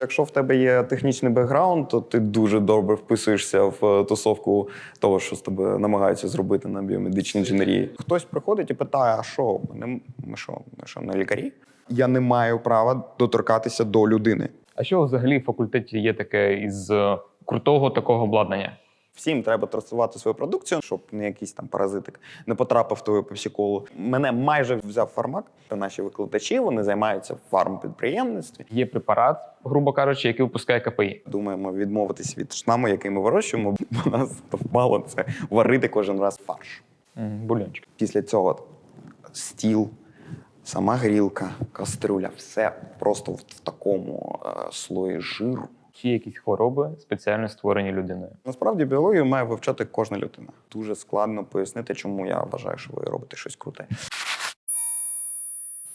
Якщо в тебе є технічний бекграунд, то ти дуже добре вписуєшся в е, тусовку того, що з тебе намагаються зробити на біомедичній інженерії. Хтось приходить і питає: а що, ми, не- що, ми що, не лікарі? Я не маю права доторкатися до людини. А що взагалі в факультеті є таке із е, крутого такого обладнання? Всім треба трасувати свою продукцію, щоб не якийсь там паразитик не потрапив в твою пепсіколу. Мене майже взяв фармак. Наші викладачі вони займаються фармпідприємництві. Є препарат, грубо кажучи, який випускає КПІ. Думаємо відмовитись від штаму, який ми вирощуємо, бо нас впало це варити кожен раз фарш. Бульончик. Після цього стіл, сама грілка, каструля, все просто в такому е, слої жиру. Чи якісь хвороби спеціально створені людиною? Насправді біологію має вивчати кожна людина. Дуже складно пояснити, чому я вважаю, що ви робите щось круте.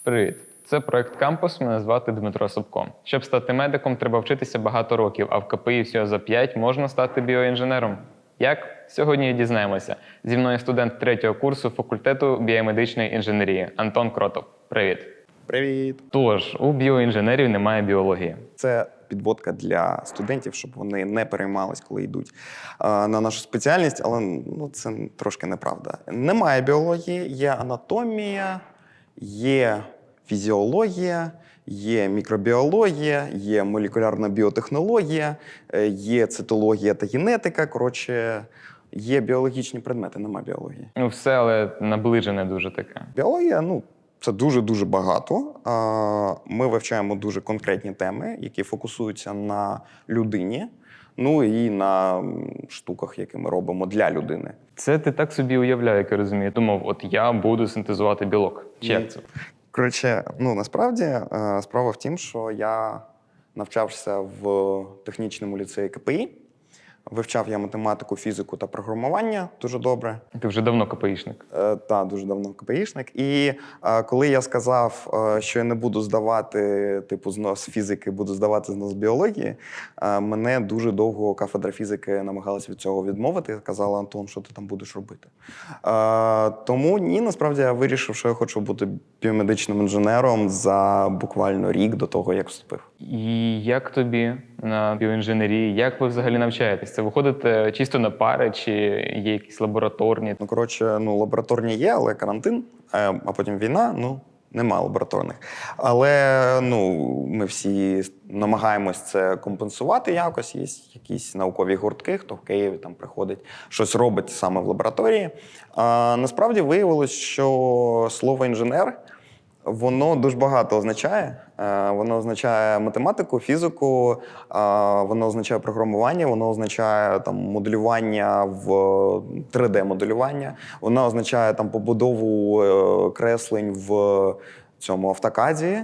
Привіт. Це проект Кампус. Мене звати Дмитро Собко. Щоб стати медиком, треба вчитися багато років, а в КПІ всього за 5 можна стати біоінженером. Як? Сьогодні дізнаємося. Зі мною студент третього курсу факультету біомедичної інженерії Антон Кротов. Привіт. Привіт! Тож, у біоінженерів немає біології. Це підводка для студентів, щоб вони не переймались, коли йдуть на нашу спеціальність, але ну, це трошки неправда. Немає біології, є анатомія, є фізіологія, є мікробіологія, є молекулярна біотехнологія, е, є цитологія та генетика. Коротше, є біологічні предмети, немає біології. Ну, все, але наближене дуже таке. Біологія, ну. Це дуже дуже багато. Ми вивчаємо дуже конкретні теми, які фокусуються на людині, ну і на штуках, які ми робимо для людини. Це ти так собі уявляю, як я розумію. Думав, от я буду синтезувати білок. Чи як це? Коротше, ну насправді е, справа в тім, що я навчався в технічному ліцеї КПІ. Вивчав я математику, фізику та програмування дуже добре. Ти вже давно КПІшник. Е, Та дуже давно КПІшник. І е, коли я сказав, е, що я не буду здавати, типу, знос фізики, буду здавати знос біології, е, мене дуже довго кафедра фізики намагалась від цього відмовити. Казала Антон, що ти там будеш робити. Е, Тому ні, насправді я вирішив, що я хочу бути біомедичним інженером за буквально рік до того, як вступив. І як тобі на біоінженерії? Як ви взагалі навчаєтесь? Це виходите чисто на пари, чи є якісь лабораторні? Ну, коротше, ну, лабораторні є, але карантин, е, а потім війна, ну. Нема лабораторних. Але ну, ми всі намагаємось це компенсувати якось. Є якісь наукові гуртки, хто в Києві там приходить, щось робить саме в лабораторії. А, насправді виявилось, що слово інженер воно дуже багато означає. Е, Воно означає математику, фізику, е, воно означає програмування, воно означає там моделювання в 3D-моделювання, воно означає там побудову е, креслень в цьому автокаді.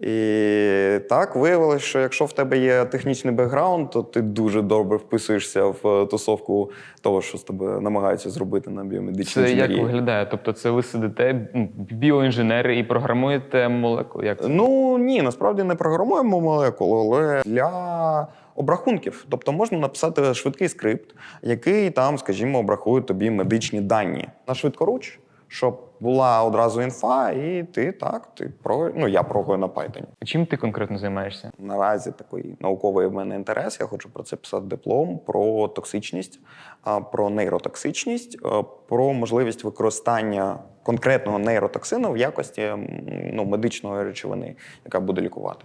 І так виявилось, що якщо в тебе є технічний бекграунд, то ти дуже добре вписуєшся в тусовку того, що з тебе намагаються зробити на біомедичній Це як виглядає? Тобто, це ви сидите біоінженери і програмуєте молекули? Як це? Ну ні, насправді не програмуємо молекулу, але для обрахунків. Тобто можна написати швидкий скрипт, який там, скажімо, обрахує тобі медичні дані на швидкоруч, щоб була одразу інфа, і ти так, ти про ну я прогую на Python. Чим ти конкретно займаєшся? Наразі такий науковий в мене інтерес. Я хочу про це писати диплом, про токсичність, про нейротоксичність, про можливість використання конкретного нейротоксину в якості ну, медичної речовини, яка буде лікувати.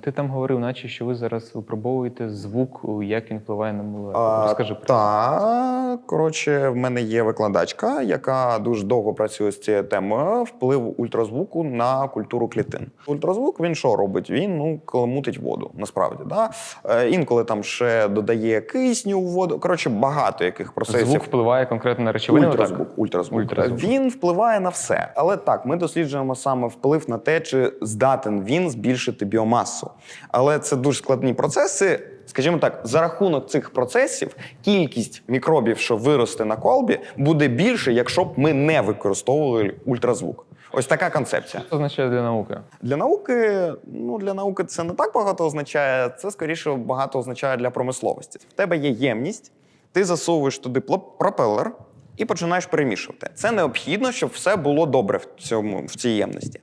Ти там говорив, наче що ви зараз випробовуєте звук, як він впливає на. А, Розкажи про. Та, коротше, в мене є викладачка, яка дуже довго працює з цією темою впливу ультразвуку на культуру клітин. Ультразвук він що робить? Він ну каламутить воду, насправді. Да? Е, інколи там ще додає кисню в воду. Коротше, багато яких процесів. Звук впливає конкретно на речовину. Ультразвук, Так? ультразвук. Ультразвук. Він впливає на все. Але так, ми досліджуємо саме вплив на те, чи здатен він збільшити біомасу. Але це дуже складні процеси. Скажімо так, за рахунок цих процесів кількість мікробів, що виросте на колбі, буде більше, якщо б ми не використовували ультразвук. Ось така концепція. Що це означає для науки? Для науки, ну для науки це не так багато означає. Це скоріше багато означає для промисловості. В тебе є ємність, ти засовуєш туди пропелер і починаєш перемішувати. Це необхідно, щоб все було добре в цьому в цій ємності.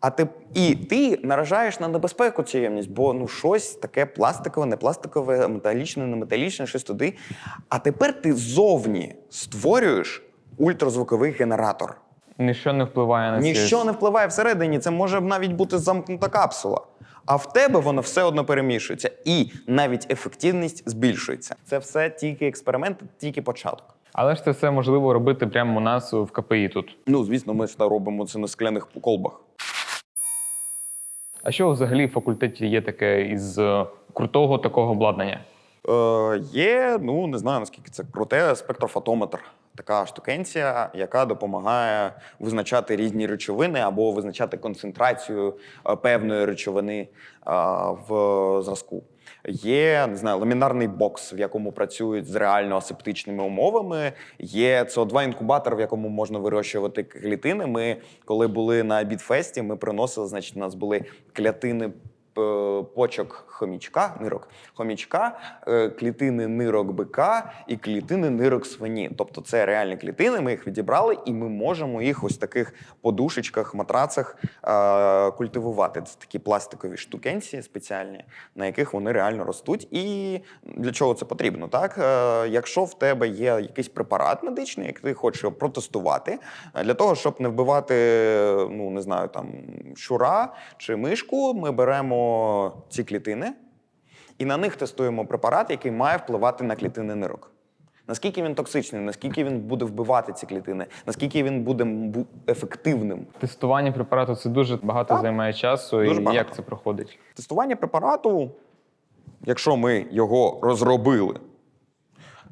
А ти і ти наражаєш на небезпеку цю ємність, бо ну щось таке пластикове, не пластикове, металічне, не металічне, щось туди. А тепер ти ззовні створюєш ультразвуковий генератор. Ніщо не впливає на Ніщо не впливає всередині, це може навіть бути замкнута капсула. А в тебе воно все одно перемішується. І навіть ефективність збільшується. Це все тільки експеримент, тільки початок. Але ж це все можливо робити прямо у нас в КПІ тут. Ну, звісно, ми сюди робимо це на скляних колбах. А що взагалі в факультеті є таке із е, крутого такого обладнання? Е, є, ну не знаю наскільки це круте, спектрофотометр. Така штукенція, яка допомагає визначати різні речовини або визначати концентрацію е, певної речовини е, в зразку. Є не знаю, ламінарний бокс, в якому працюють з реально асептичними умовами. Є co 2 інкубатор, в якому можна вирощувати клітини. Ми, коли були на бітфесті, ми приносили, значить, у нас були клятини почок хомічка, нирок хомічка, е, клітини нирок бика і клітини нирок свині. Тобто це реальні клітини, ми їх відібрали, і ми можемо їх ось таких подушечках, матрацах е, культивувати. Це такі пластикові штукенці спеціальні, на яких вони реально ростуть. І для чого це потрібно? Так, е, якщо в тебе є якийсь препарат медичний, який ти хочеш протестувати, е, для того, щоб не вбивати, ну не знаю, там щура чи мишку, ми беремо ці клітини і на них тестуємо препарат, який має впливати на клітини нирок. Наскільки він токсичний, наскільки він буде вбивати ці клітини, наскільки він буде ефективним. Тестування препарату це дуже багато Так. займає часу. Дуже і багато. як це проходить? Тестування препарату, якщо ми його розробили,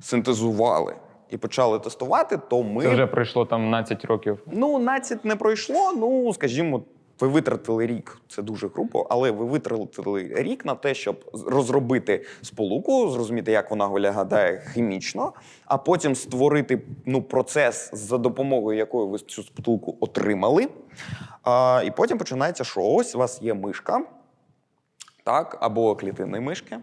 синтезували і почали тестувати, то ми Це вже пройшло там 12 років. Ну, нацять не пройшло. Ну, скажімо, ви витратили рік, це дуже грубо, але ви витратили рік на те, щоб розробити сполуку, зрозуміти, як вона виглядає хімічно, а потім створити ну, процес, за допомогою якої ви цю сполуку отримали. А, і потім починається, що ось у вас є мишка, так, або клітини мишки.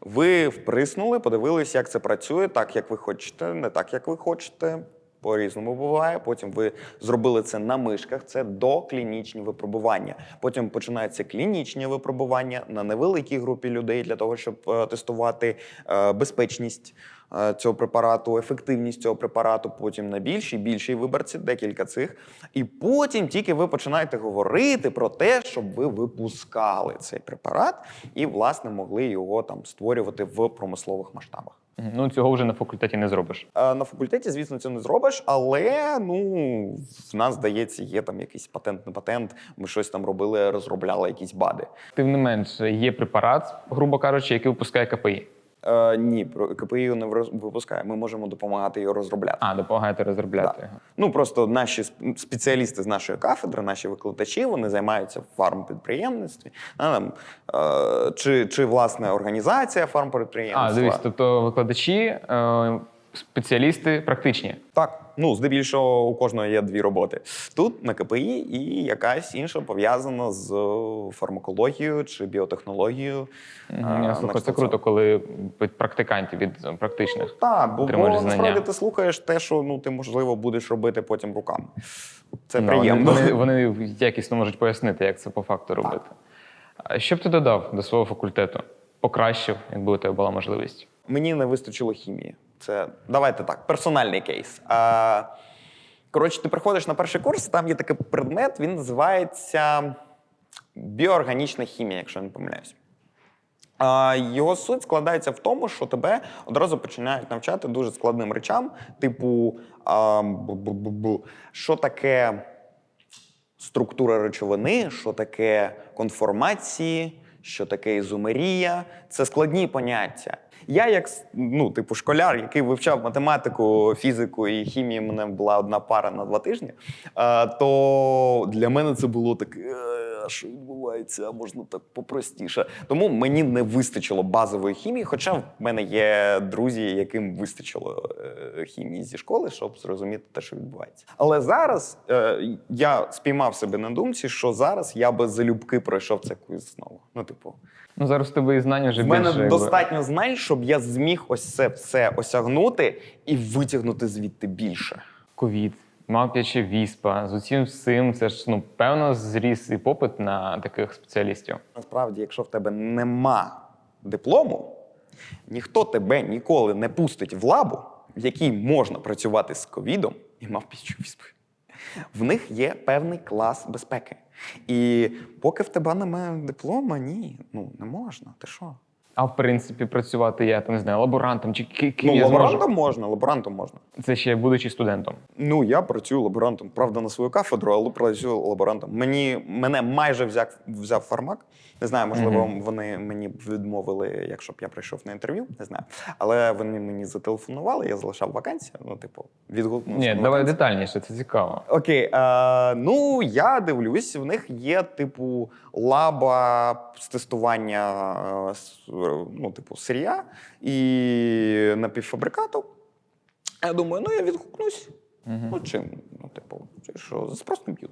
Ви вприснули, подивилися, як це працює, так як ви хочете, не так, як ви хочете. По-різному буває. Потім ви зробили це на мишках. Це доклінічні випробування. Потім починаються клінічні випробування на невеликій групі людей для того, щоб е, тестувати е, безпечність е, цього препарату, ефективність цього препарату. Потім на більшій, більшій виборці, декілька цих. І потім тільки ви починаєте говорити про те, щоб ви випускали цей препарат і, власне, могли його там створювати в промислових масштабах. Ну цього вже на факультеті не зробиш. Е, На факультеті, звісно, це не зробиш, але ну в нас здається, є там якийсь патент, не патент. Ми щось там робили, розробляли якісь бади. Тим не менш, є препарат, грубо кажучи, який випускає КПІ. Е, ні, КПІ не випускає. Ми можемо допомагати його розробляти. А, допомагаєте розробляти його. Ну просто наші сп- спеціалісти з нашої кафедри, наші викладачі, вони займаються фармпідприємництві, е, чи, чи власне організація фармпідприємства. А, дивись, тобто викладачі, е, спеціалісти практичні. Так, ну здебільшого у кожного є дві роботи. Тут на КПІ і якась інша пов'язана з фармакологією чи біотехнологією. Мгм. А, Я слухаю, це круто, коли від практикантів, від е, практичних. Так, бо, бо насправді ти слухаєш те, що ну ти можливо будеш робити потім руками. Це Ну, приємно. Вони, вони, вони якісно можуть пояснити, як це по факту робити. А що б ти додав до свого факультету? Покращив, якби у тебе була можливість. Мені не вистачило хімії. Це давайте так, персональний кейс. А, коротше, ти приходиш на перший курс, там є такий предмет, він називається біоорганічна хімія, якщо я не помиляюсь. Його суть складається в тому, що тебе одразу починають навчати дуже складним речам, типу, а, що таке структура речовини, що таке конформації, що таке ізомерія. Це складні поняття. Я, як ну, типу, школяр, який вивчав математику, фізику і хімію, мене була одна пара на два тижні, е, то для мене це було таке. «Е, а можна так попростіше. Тому мені не вистачило базової хімії, хоча в мене є друзі, яким вистачило е, хімії зі школи, щоб зрозуміти те, що відбувається. Але зараз е, я спіймав себе на думці, що зараз я би залюбки пройшов це квіз знову. Ну, типу, Ну зараз тебе і знання вже в мене більше. якби. достатньо знань, щоб я зміг ось це все осягнути і витягнути звідти більше. ковід. Мавп'яча віспа, з усім всім, це ж ну певно зріс і попит на таких спеціалістів. Насправді, якщо в тебе нема диплому, ніхто тебе ніколи не пустить в лабу, в якій можна працювати з ковідом і мавпічою віспою. В них є певний клас безпеки. І поки в тебе немає диплома, ні, ну не можна. Ти що? А в принципі, працювати я там не знаю, лаборантом чи ки- ким Ну, я лаборантом зможу. можна, лаборантом можна. Це ще будучи студентом. Ну, я працюю лаборантом, правда, на свою кафедру, але працюю лаборантом. Мені мене майже взяв взяв фармак. Не знаю, можливо, вони мені б відмовили, якщо б я прийшов на інтерв'ю, не знаю. Але вони мені зателефонували, я залишав вакансію. Ну, типу, відгукнувся. Ні, на давай вакансію. детальніше, це цікаво. Окей, е, ну я дивлюсь, в них є типу лаба з тестування е, с- ну, типу, сирія і напівфабрикату. Я думаю, ну я відгукнусь. Ну, чим? Ну, типу, що, з простим б'ють.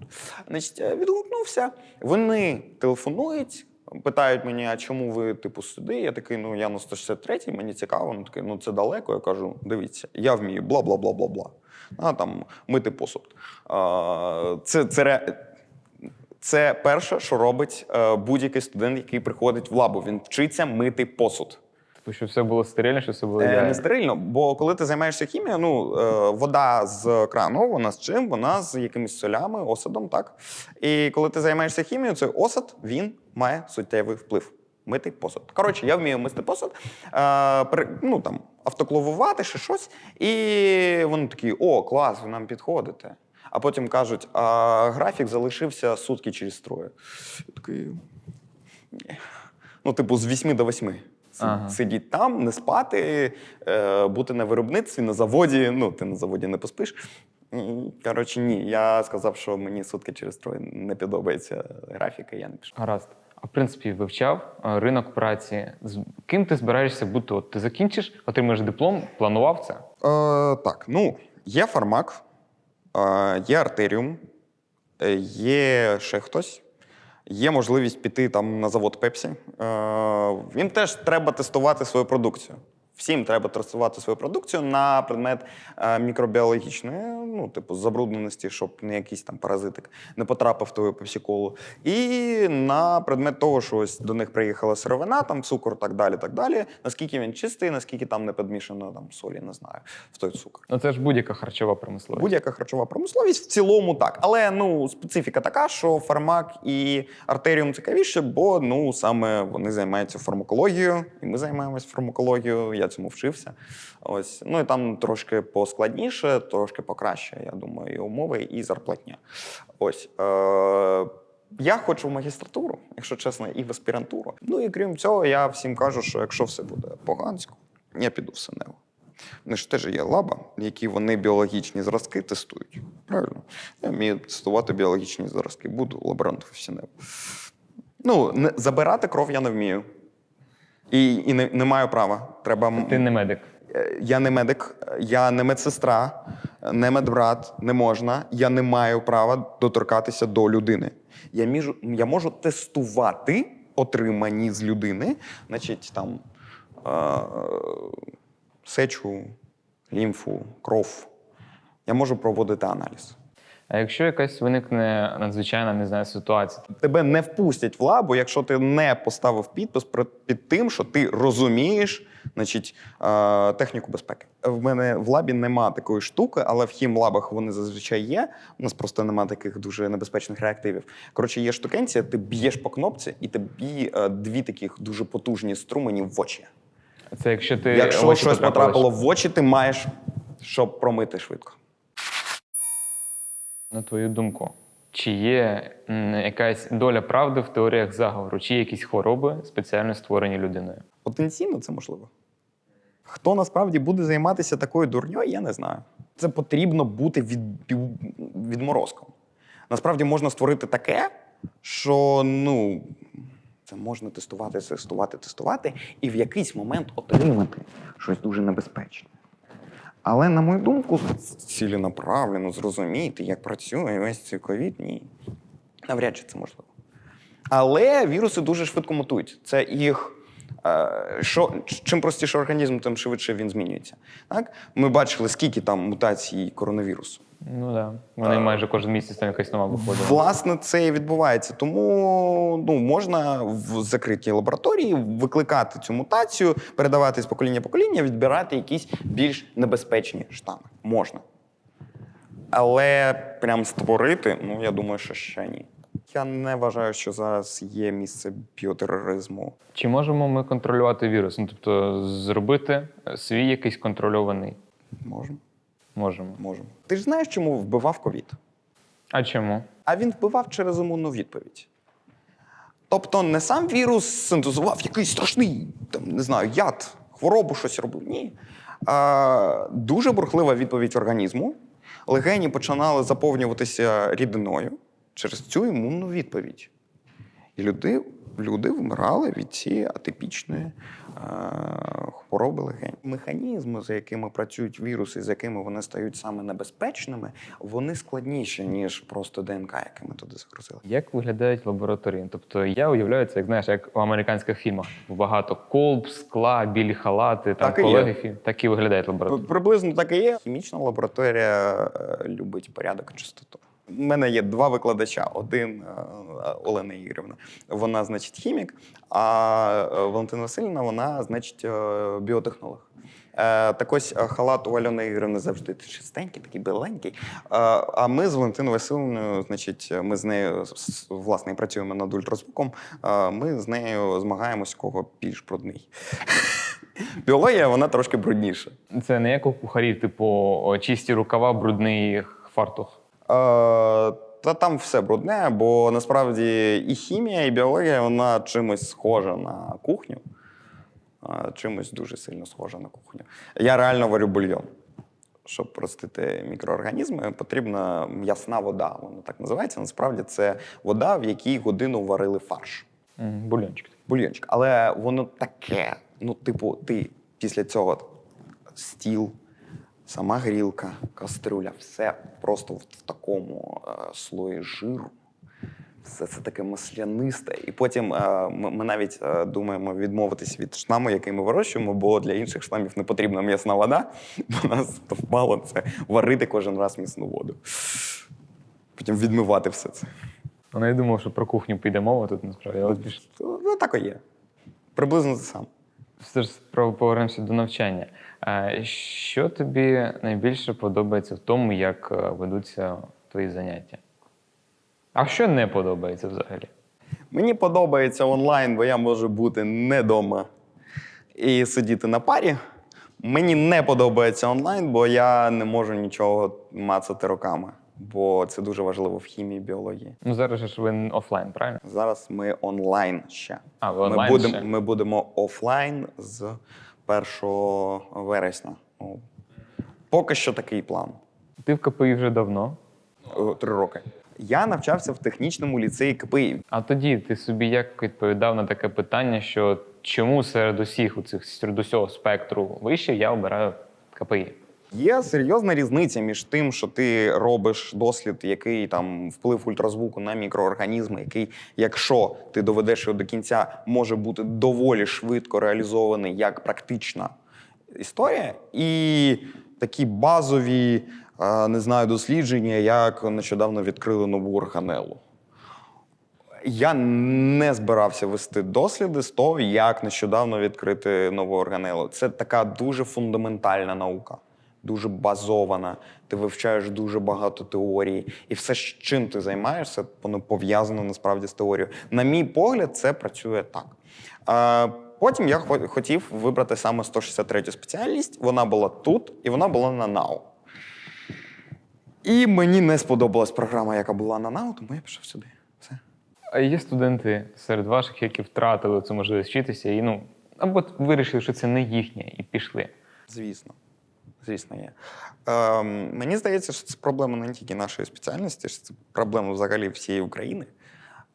Значить, я відгукнувся. Вони телефонують, питають мені, а чому ви, типу, сюди? Я такий, ну я на 163-й, мені цікаво. Вони такий, ну це далеко. Я кажу, дивіться, я вмію бла бла бла бла бла. А там мити посуд. А, це, це, це перше, що робить е, будь-який студент, який приходить в лабу. Він вчиться мити посуд. Типу, щоб все було стерильно, щоб все було Е. Не стерильно, бо коли ти займаєшся хімією, ну е, вода з крану, вона з чим? Вона з якимись солями, осадом, так? І коли ти займаєшся хімією, цей осад він має суттєвий вплив. Мити посуд. Коротше, я вмію мити посуд, е, при- ну там автоклавувати ще щось. І вони такі: о, клас, ви нам підходите. А потім кажуть, а графік залишився сутки через троє. Я такий. Ну, типу, з 8 до 8. Ага. Сидіть там, не спати, е, бути на виробництві, на заводі. Ну, ти на заводі не поспиш. Коротше, ні. Я сказав, що мені сутки через троє не подобається графіка, я не пішов. Гаразд. А в принципі, вивчав е, ринок праці. З ким ти збираєшся бути? От ти закінчиш, отримаєш диплом, планував це? Е, так, ну, є фармак, є артеріум, е, є ще хтось. Є можливість піти там на завод Пепсі. Е, він теж треба тестувати свою продукцію. Всім треба тестувати свою продукцію на предмет е, мікробіологічної, ну, типу, забрудненості, щоб не якийсь там паразитик не потрапив в твою пепсі-колу. І на предмет того, що ось до них приїхала сировина, там цукор, так далі, так далі. Наскільки він чистий, наскільки там не підмішано там солі, не знаю, в той цукор. Ну це ж будь-яка харчова промисловість. Будь-яка харчова промисловість в цілому так. Але ну специфіка така, що фармак і артеріум цікавіше, бо ну саме вони займаються фармакологією, і ми займаємося фармакологією. Я цьому вчився. Ось ну і там трошки поскладніше, трошки покраще, я думаю, і умови, і зарплатня. Ось. Е- я хочу в магістратуру, якщо чесно, і в аспірантуру. Ну і крім цього, я всім кажу, що якщо все буде погансько, я піду в СНЕО. Вони ж теж є лаба, які вони біологічні зразки тестують. Правильно? Я вмію тестувати біологічні зразки. Буду лаборантом в СНЕО. Ну, не, забирати кров я не вмію. І, і не, не маю права. Треба. Ти не медик. Е, Я не медик, я не медсестра, не медбрат, не можна. Я не маю права доторкатися до людини. Я, міжу, я можу тестувати отримані з людини, значить, там е, сечу, лімфу, кров. Я можу проводити аналіз. А якщо якась виникне надзвичайна не знаю, ситуація, Тебе не впустять в лабу, якщо ти не поставив підпис під тим, що ти розумієш значить, техніку безпеки. В мене в лабі нема такої штуки, але в хімлабах вони зазвичай є. У нас просто нема таких дуже небезпечних реактивів. Коротше, є штукенція, ти б'єш по кнопці, і тобі е, дві таких дуже потужні струмені в очі. це якщо ти Якщо щось потрапило в очі, ти маєш щоб промити швидко. На твою думку, чи є якась доля правди в теоріях заговору, чи є якісь хвороби спеціально створені людиною? Потенційно це можливо. Хто насправді буде займатися такою дурньою, я не знаю. Це потрібно бути від, відморозком. Насправді можна створити таке, що ну, це можна тестувати, тестувати, тестувати, і в якийсь момент отримати щось дуже небезпечне. Але, на мою думку, ціленаправленно зрозуміти, як працює весь цей ковід, ні. Навряд чи це можливо. Але віруси дуже швидко мутують. Це їх Що, чим простіше організм, тим швидше він змінюється. Так? Ми бачили, скільки там мутацій коронавірусу. Ну так. Да. Вони майже кожен місяць там якась нова виходила. Власне, це і відбувається. Тому ну, можна в закритій лабораторії викликати цю мутацію, передавати з покоління покоління, відбирати якісь більш небезпечні штами. Можна. Але прям створити, ну я думаю, що ще ні. Я не вважаю, що зараз є місце біотероризму. Чи можемо ми контролювати вірус? Ну, тобто зробити свій якийсь контрольований? Можемо. Можемо. Можемо. Ти ж знаєш, чому вбивав ковід? А чому? а він вбивав через імунну відповідь. Тобто не сам вірус синтезував якийсь страшний, там, не знаю, яд, хворобу щось робив. Ні. А, дуже бурхлива відповідь організму. Легені починали заповнюватися рідиною через цю імунну відповідь. І люди, люди вмирали від цієї атипічної е, хвороби легень. Механізми, за якими працюють віруси, з якими вони стають саме небезпечними, вони складніші, ніж просто ДНК, яке ми туди загрузили. Як виглядають лабораторії? Тобто я уявляю це, як знаєш, як в американських фільмах. Багато колб, скла, білі халати, там Так і колеги фільм. Так і виглядають лабораторії. Приблизно так і є. Хімічна лабораторія е, любить порядок і чистоту. У мене є два викладача. Один е, Олена Ігорівна, вона, значить, хімік, а е, Валентина Васильівна, вона, значить, е, біотехнолог. Так ось халат у Альони Ігорівни завжди чистенький, такий біленький. А ми з Валентиною Васильівною, значить, ми з нею власне працюємо над ультразвуком. Ми з нею змагаємось, кого більш брудний. Біологія, вона трошки брудніша. Це не як у кухарів, типу чисті рукава, брудний фартух. Е, Та там все брудне, бо насправді і хімія, і біологія вона чимось схожа на кухню. Е, Чимось дуже сильно схожа на кухню. Я реально варю бульйон. Щоб простити мікроорганізми, потрібна м'ясна вода. Вона так називається. Насправді це вода, в якій годину варили фарш. М, Бульончик. Бульйончик. Але воно таке. Ну, типу, ти після цього стіл, сама грілка, каструля, все просто в, такому е, слої жиру. Все це таке маслянисте. І потім е, ми, ми навіть е, думаємо відмовитись від штаму, який ми вирощуємо, бо для інших штамів не потрібна м'ясна вода, бо нас впало це варити кожен раз м'ясну воду. Потім відмивати все це. Ну, я думав, що про кухню піде мова тут насправді. Але більш Ну, так і є. Приблизно те саме. Все ж повернемося до навчання. Що тобі найбільше подобається в тому, як е, ведуться твої заняття? А що не подобається взагалі? Мені подобається онлайн, бо я можу бути не вдома і сидіти на парі. Мені не подобається онлайн, бо я не можу нічого мацати руками, бо це дуже важливо в хімії біології. Ну зараз же ж ви офлайн, правильно? Зараз ми онлайн ще. А, ви ми, онлайн будемо, ще? ми будемо офлайн з 1 вересня. Ну, поки що такий план. Ти в КПІ вже давно. О, Три роки. Я навчався в технічному ліцеї КПІ. А тоді ти собі як відповідав на таке питання, що чому серед усіх у цих серед усього спектру вище я обираю КПІ? Є серйозна різниця між тим, що ти робиш дослід, який там вплив ультразвуку на мікроорганізми, який, якщо ти доведеш його до кінця, може бути доволі швидко реалізований як практична історія, і такі базові, е, не знаю, дослідження, як нещодавно відкрили нову органелу. Я не збирався вести досліди з того, як нещодавно відкрити нову органелу. Це така дуже фундаментальна наука, дуже базована. Ти вивчаєш дуже багато теорії, і все, чим ти займаєшся, воно пов'язано насправді з теорією. На мій погляд, це працює так. Потім я хотів вибрати саме 163 спеціальність. Вона була тут, і вона була на НАУ. І мені не сподобалась програма, яка була на НАУ, тому я пішов сюди. Все. А є студенти серед ваших, які втратили цю можливість вчитися, і ну або вирішили, що це не їхнє, і пішли. Звісно. Звісно, є. Ем, мені здається, що це проблема не тільки нашої спеціальності, що це проблема взагалі всієї України.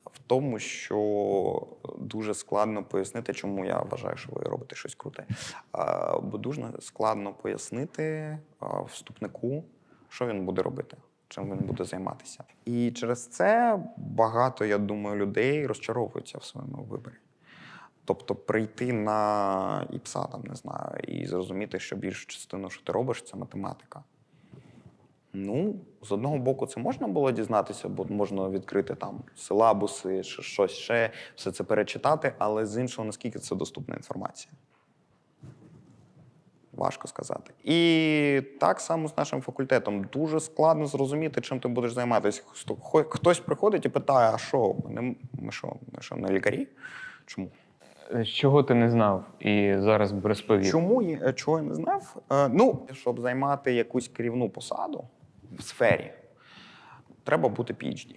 В тому, що дуже складно пояснити, чому я вважаю, що ви робите щось круте. Е, бо дуже складно пояснити е, вступнику, що він буде робити, чим він буде займатися. І через це багато, я думаю, людей розчаровуються в своєму виборі. Тобто прийти на ІПСА, там, не знаю, і зрозуміти, що більшу частину, що ти робиш, це математика. Ну, з одного боку, це можна було дізнатися, бо можна відкрити там силабуси, щось ще, все це перечитати, але з іншого, наскільки це доступна інформація. Важко сказати. І так само з нашим факультетом. Дуже складно зрозуміти, чим ти будеш займатися. Хтось приходить і питає: а що, ми, ми що, ми що, не лікарі? Чому? Е, Чого ти не знав і зараз б розповів? Чому я е, чого я не знав? Е, ну, щоб займати якусь керівну посаду в сфері, треба бути PhD.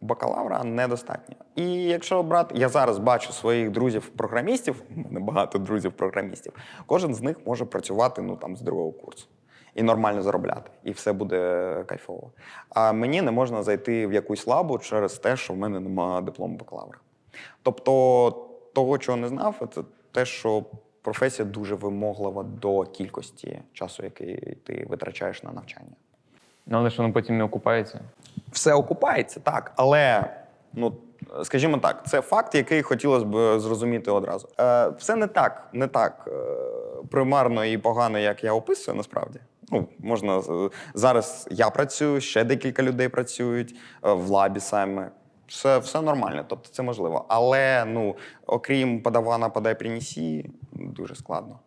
Бакалавра недостатньо. І якщо брати, я зараз бачу своїх друзів-програмістів, у мене багато друзів-програмістів, кожен з них може працювати ну, там, з другого курсу і нормально заробляти, і все буде кайфово. А мені не можна зайти в якусь лабу через те, що в мене немає диплому бакалавра. Тобто, того, чого не знав, це те, що професія дуже вимоглива до кількості часу, який ти витрачаєш на навчання. Ну, але ж воно потім не окупається. Все окупається, так, але ну. Скажімо так, це факт, який хотілося б зрозуміти одразу. Е, все не так, не так е, примарно і погано, як я описую, насправді. Ну, можна зараз я працюю, ще декілька людей працюють е, в лабі саме. Все, все нормально, тобто це можливо. Але ну, окрім подавана, подай принесі, дуже складно.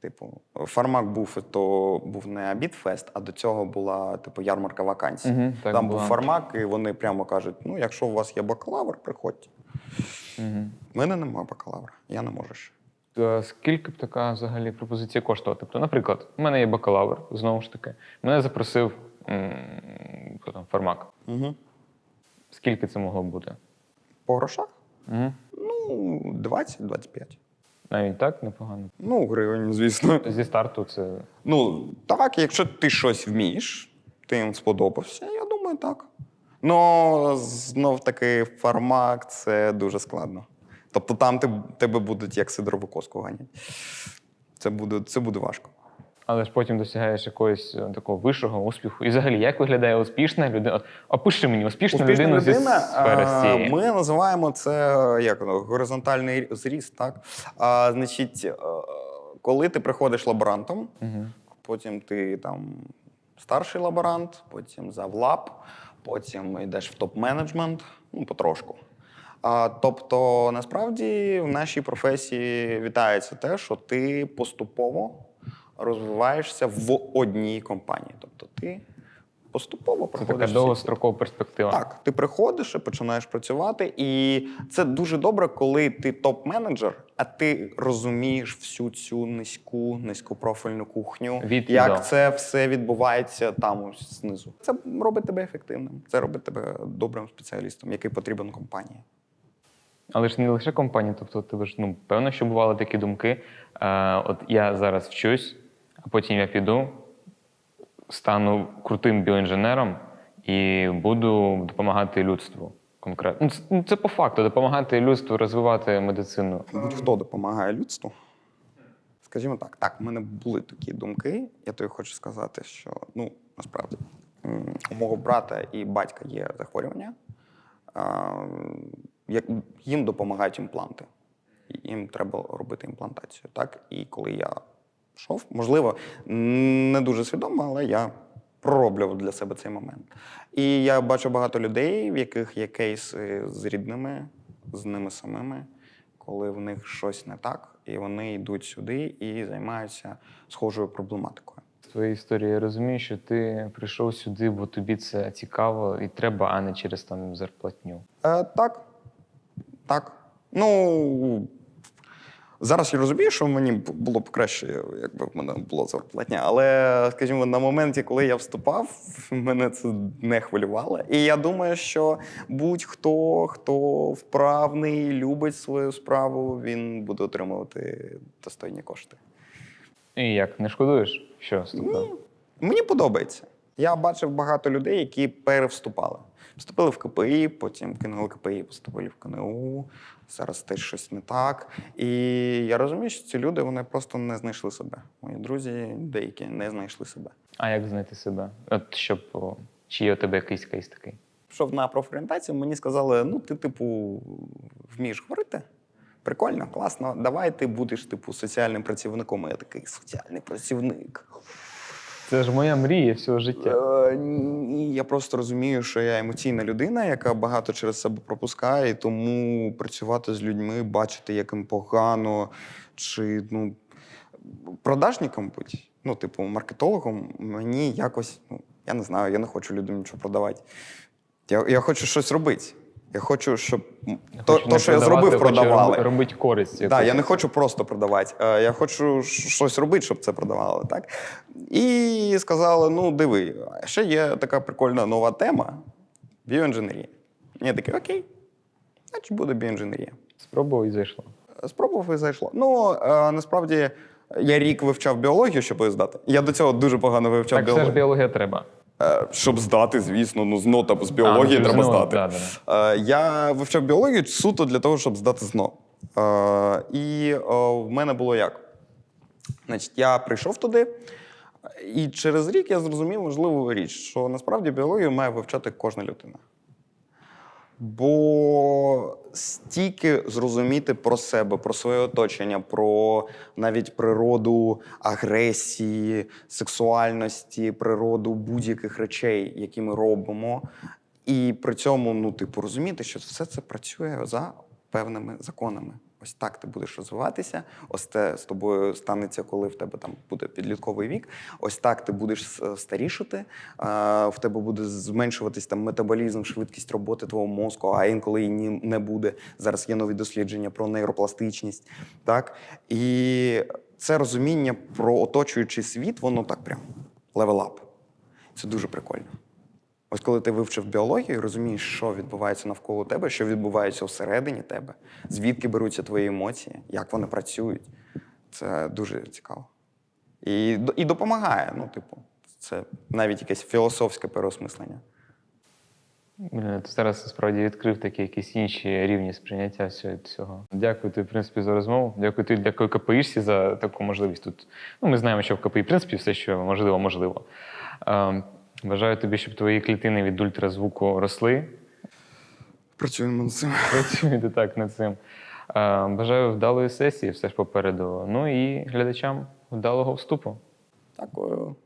Типу, фармак був то був не Абітфест, а до цього була типу ярмарка вакансій. Мгм, так Там була. був фармак, і вони прямо кажуть: ну, якщо у вас є бакалавр, приходьте. Угу. У мене немає бакалавра, я не можу ще. Скільки б така взагалі пропозиція коштувала? Тобто, наприклад, у мене є бакалавр, знову ж таки, мене запросив м, хто фармак. Угу. Скільки це могло бути? По грошах? Угу. Ну, 20-25. Навіть так непогано. Ну, гривень, звісно. Зі старту це Ну, так, якщо ти щось вмієш, ти їм сподобався, я думаю, так. Ну, знов таки, фармак це дуже складно. Тобто там тебе будуть як сидорову коску ганяти. Це буде, це буде важко. Але ж потім досягаєш якогось е, такого вищого успіху. І взагалі, як виглядає успішна людина? Опиши мені успішну, Успішна людину людина, зі сфери цієї. ми називаємо це е, як горизонтальний зріст. Так? А, значить, е, коли ти приходиш лаборантом, Угу. потім ти там старший лаборант, потім завлаб, потім йдеш в топ-менеджмент, ну, потрошку. А, тобто, насправді в нашій професії вітається те, що ти поступово розвиваєшся в одній компанії. Тобто ти поступово Це проходиш. така довгострокова перспектива. так, ти приходиш і починаєш працювати, і це дуже добре, коли ти топ-менеджер, а ти розумієш всю цю низьку, низькопрофільну кухню, Від і як до. це все відбувається там ось знизу. Це робить тебе ефективним, це робить тебе добрим спеціалістом, який потрібен компанії. Але ж не лише компанія, тобто тебе ж ну певно, що бували такі думки. Е, от я зараз вчусь, а потім я піду, стану крутим біоінженером і буду допомагати людству. Конкретно. Ну, це, ну, по факту допомагати людству розвивати медицину. Будь-хто допомагає людству. Скажімо так, так, в мене були такі думки. Я тобі хочу сказати, що ну насправді у мого брата і батька є захворювання. Як- їм допомагають імпланти. Їм треба робити імплантацію. Так? І коли я йшов, можливо, не дуже свідомо, але я пророблював для себе цей момент. І я бачу багато людей, в яких є кейси з рідними, з ними самими, коли в них щось не так, і вони йдуть сюди і займаються схожою проблематикою. З твоєї історії я розумію, що ти прийшов сюди, бо тобі це цікаво і треба, а не через там зарплатню. Е, так. Так. Ну. Зараз я розумію, що мені було б краще, якби в мене було зарплатня. Але, скажімо, на моменті, коли я вступав, мене це не хвилювало. І я думаю, що будь-хто, хто вправний, любить свою справу, він буде отримувати достойні кошти. І як не шкодуєш, що вступив? Ні. Мені подобається. Я бачив багато людей, які перевступали. Вступили в КПІ, потім кинули КПІ, поступили в КНУ. Зараз теж щось не так. І я розумію, що ці люди вони просто не знайшли себе. Мої друзі деякі не знайшли себе. А як знайти себе? От щоб чи є у тебе якийсь кейс такий? пішов на профорієнтацію, мені сказали: ну, ти, типу, вмієш говорити. Прикольно, класно. Давай ти будеш, типу, соціальним працівником. Я такий соціальний працівник. Це ж моя мрія всього життя. Е, Ні, я просто розумію, що я емоційна людина, яка багато через себе пропускає, і тому працювати з людьми, бачити, як їм погано, чи ну, продажником бути, ну, типу, маркетологом, мені якось, ну, я не знаю, я не хочу людям нічого продавати. Я, я хочу щось робити. Я хочу, щоб то, Хочу то що я зробив, продавали. роби- Робити користь. Так, якусь. я не хочу просто продавати. е, Я хочу щось робити, щоб це продавали. Так? І сказали: ну, диви, ще є така прикольна нова тема біоінженерія. Я такий, окей, значить буде біоінженерія. Спробував і зайшло. Спробував і зайшло. Ну, е, насправді, я рік вивчав біологію, щоб її здати. Я до цього дуже погано вивчав Так все ж біологія треба. Е, Щоб здати, звісно, ну зно там з біології А, ну, треба ну, здати. да, да, Е, Я вивчав біологію суто для того, щоб здати ЗНО. Е, І в мене було як? Значить, я прийшов туди, і через рік я зрозумів важливу річ, що насправді біологію має вивчати кожна людина. Бо стільки зрозуміти про себе, про своє оточення, про навіть природу агресії, сексуальності, природу будь-яких речей, які ми робимо, і при цьому, ну, типу, розуміти, що все це працює за певними законами. Ось так ти будеш розвиватися. Ось це з тобою станеться, коли в тебе там буде підлітковий вік. Ось так ти будеш с- старішати. В тебе буде зменшуватись там метаболізм, швидкість роботи твого мозку, а інколи ні- не буде. Зараз є нові дослідження про нейропластичність. Так? І це розуміння про оточуючий світ, воно так прям левелап. Це дуже прикольно. Ось коли ти вивчив біологію, розумієш, що відбувається навколо тебе, що відбувається всередині тебе, звідки беруться твої емоції, як вони працюють. Це дуже цікаво. І, і допомагає. Ну, типу, це навіть якесь філософське переосмислення. Ти зараз справді відкрив такі якісь інші рівні сприйняття цього. Дякую тобі, в принципі, за розмову. Дякую тобі, дякую КПІшці за таку можливість тут. Ну, ми знаємо, що в КПІ, в принципі, все, що можливо, можливо. Бажаю тобі, щоб твої клітини від ультразвуку росли. Працюємо над цим. Працюйте так над цим. Бажаю вдалої сесії, все ж попереду. Ну і глядачам вдалого вступу. Дякую.